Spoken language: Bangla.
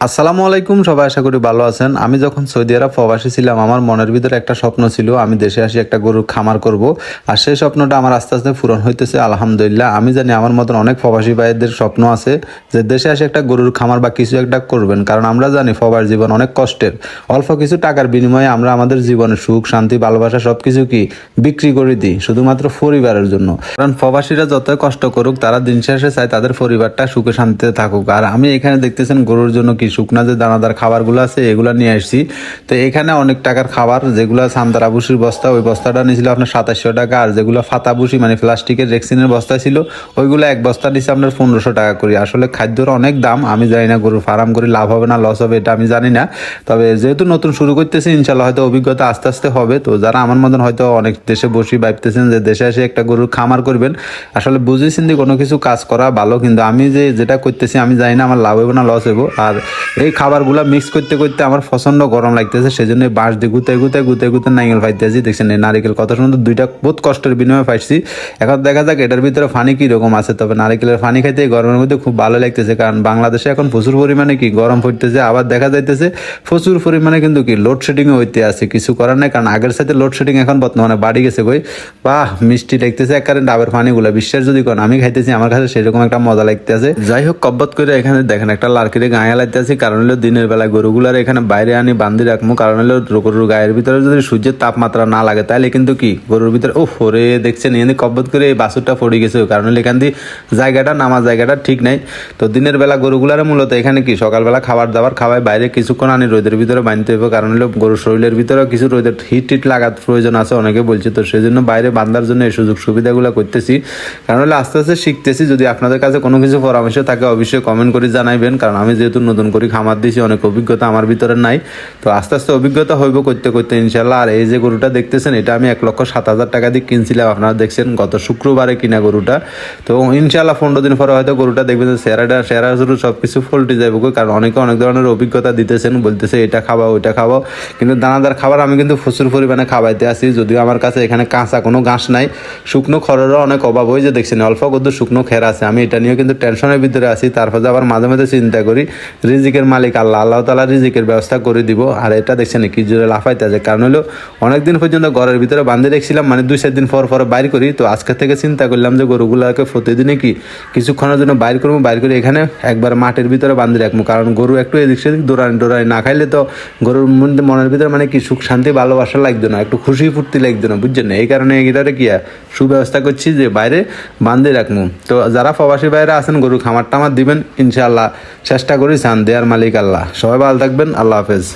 আসসালামু আলাইকুম, সবাই আশা করি ভালো আছেন। আমি যখন সৌদি আরব প্রবাসী ছিলাম, আমার মনের ভিতরে একটা স্বপ্ন ছিল, আমি দেশে আসি একটা গরুর খামার করব। আর সেই স্বপ্নটা আমার আস্তে আস্তে পূরণ হইতেছে, আলহামদুলিল্লাহ। আমি জানি আমার মতন অনেক প্রবাসী ভাইদের স্বপ্ন আছে যে দেশে আসে একটা গরুর খামার বা কিছু একটা করবেন। কারণ আমরা জানি প্রবাস জীবন অনেক কষ্টের। অল্প কিছু টাকার বিনিময়ে আমরা আমাদের জীবনের সুখ, শান্তি, ভালোবাসা সবকিছু কি বিক্রি করে দিই, শুধুমাত্র পরিবারের জন্য। কারণ প্রবাসীরা যতই কষ্ট করুক, তারা দিন শেষে চায় তাদের পরিবারটা সুখে শান্তিতে থাকুক। আর আমি এখানে দেখতেছেন গরুর জন্য কি শুকনা যে দানাদার খাবারগুলো আছে, এগুলো নিয়ে আসছি। তো এখানে অনেক টাকার খাবার, যেগুলো ভুসির বস্তা, ওই বস্তাটা নিয়েছিল আপনার সাতাশশো টাকা, আর যেগুলো ফাতা ভুসি মানে প্লাস্টিকের রেক্সিনের বস্তা ছিল, ওইগুলো এক বস্তা নিচ্ছে আপনার পনেরোশো টাকা করি। আসলে খাদ্যর অনেক দাম, আমি জানি না গরুর ফার্ম করে লাভ হবে না লস হবে, এটা আমি জানি না। তবে যেহেতু নতুন শুরু করতেছি ইনশাল্লাহ হয়তো অভিজ্ঞতা আস্তে আস্তে হবে। তো যারা আমার মতন হয়তো অনেক দেশে বসি ভাবতেছেন যে দেশে এসে একটা গরুর খামার করবেন, আসলে বুঝেছেন যে কোনো কিছু কাজ করা ভালো, কিন্তু আমি যে যেটা করতেছি, আমি জানি না আমার লাভ হবে না লস হব আর এই খাবারগুলো মিক্স করতে করতে আমার প্রচণ্ড গরম লাগতেছে সেই জন্য বাঁশ দিয়ে গুতে গুতে গুতে গুতে নারিকেল পাইতেছি দেখছেন এই নারিকেল কত সুন্দর দুইটা বহুত কষ্টের বিনিময়ে পাইছি এখন দেখা যাক এটার ভিতরে ফানি কীরকম আছে, তবে নারিকেলের ফানি খাইতে গরমের মধ্যে খুব ভালো লাগতেছে, কারণ বাংলাদেশে এখন প্রচুর পরিমাণে কি গরম পড়তেছে, আবার দেখা যাইতেছে প্রচুর পরিমাণে কিন্তু কি লোডশেডিংও হইতে আছে, কিছু করার নাই, কারণ আগের সাথে লোডশেডিং এখন বর্তমানে বাড়ি গেছে কই, বাহ, মিষ্টি লাগতেছে এক কারণ ডাবের পানিগুলো বিশ্বাস যদি করেন, আমি খাইতেছি, আমার কাছে সেরকম একটা মজা লাগতেছে। যাই হোক, কব্বত করে এখানে দেখেন একটা লার্কিরে গায়ে লাগতেছে কারণ হলো দিনের বেলা গরুগুলার এখানে বাইরে আনি বান্ধি রাখব কারণ হলো গরুর গায়ের ভিতরে যদি সূর্যের তাপমাত্রা না লাগে, তাহলে কিন্তু কি? গরুর ভিতরে ও ফোরে দেখছেন, এখানে কব্বত করে এই বাসুরটা পড়ে গেছে। কারণ হলো এখান দিয়ে জায়গাটা নামা জায়গাটা ঠিক নাই। তো দিনের বেলা গরুগুলার মূলত এখানে কি? সকালবেলা খাবার দাবার খাওয়াই বাইরে কিছুক্ষণ আনি, রোদের ভিতরে বাঁধতে হবে কারণ হলো গরুর শরীরের ভিতরে কিছু রোদের হিট টিট লাগার প্রয়োজন আছে, অনেকে বলছে। তো সেই জন্য বাইরে বান্ধার জন্য এই সুযোগ সুবিধাগুলো করতেছি। কারণ হলো আস্তে আস্তে শিখতেছি। যদি আপনাদের কাছে কোনো কিছু পরামর্শ থাকে, অবশ্যই কমেন্ট করে জানাইবেন। কারণ আমি যেহেতু নতুন করে, খামার দিয়েছি অনেক অভিজ্ঞতা আমার ভিতরে নাই। তো আস্তে আস্তে অভিজ্ঞতা হইব করতে করতে ইনশাল্লাহ আর এই যে গরুটা দেখতেছেন, এটা আমি এক লক্ষ সাত হাজার টাকা দিয়ে কিনছিলাম। আপনারা দেখছেন গত শুক্রবারে কিনা গরুটা। তো ইনশাল্লাহ পনেরো দিন পরে হয়তো গরুটা দেখবেন সেরাটা সেরা শুরু সব কিছু ফল্টে যাবে কারণ অনেকে অনেক ধরনের অভিজ্ঞতা দিতেছেন, বলতেছে এটা খাওয়া ওইটা খাওয়াও কিন্তু দানাদার খাবার আমি কিন্তু প্রচুর পরিমাণে খাওয়াইতে আসি। যদিও আমার কাছে এখানে কাঁচা কোনো ঘাস নাই। শুকনো খড়েরও অনেক অভাব হয়ে যে দেখছেন, অল্প কত শুকনো খের আছে। আমি এটা নিয়েও কিন্তু টেনশনের ভিতরে আছি। তারপর আবার মাঝে মাঝে চিন্তা করি রিজিকের মালিক আল্লাহ। আল্লাহ তালা রিজিকের ব্যবস্থা করে দিব। আর এটা দেখছেন কি জোরে লাফাইতে আছে। কারণ হলো, অনেকদিন পর্যন্ত ঘরের ভিতরে বান্ধে রেখেছিলাম মানে দুই চার দিন পর পর বাইর করি। তো আজকে থেকে চিন্তা করলাম যে গরুগুলোকে প্রতিদিনে কি কিছুক্ষণের জন্য বাইর করব, বাইর করে এখানে একবার মাঠের ভিতরে বান্ধে রাখব। কারণ গরু একটু এদিক সেদিক দৌড়ানি দৌড়ানি না খাইলে তো গরুর মধ্যে মনের ভিতরে মানে কি সুখ, শান্তি, ভালোবাসা লাগতো না। একটু খুশি ফুর্তি লাগতো না, বুঝছেন এই কারণে এটারে কি সুব্যবস্থা করছি যে বাইরে বান্ধে রাখব। তো যারা প্রবাসী বাইরে আছেন গরু খামার টামার দিবেন। ইনশাআল্লাহ চেষ্টা করি চান দেয়ার মালিক আল্লাহ। সবাই ভালো থাকবেন আল্লাহ হাফেজ।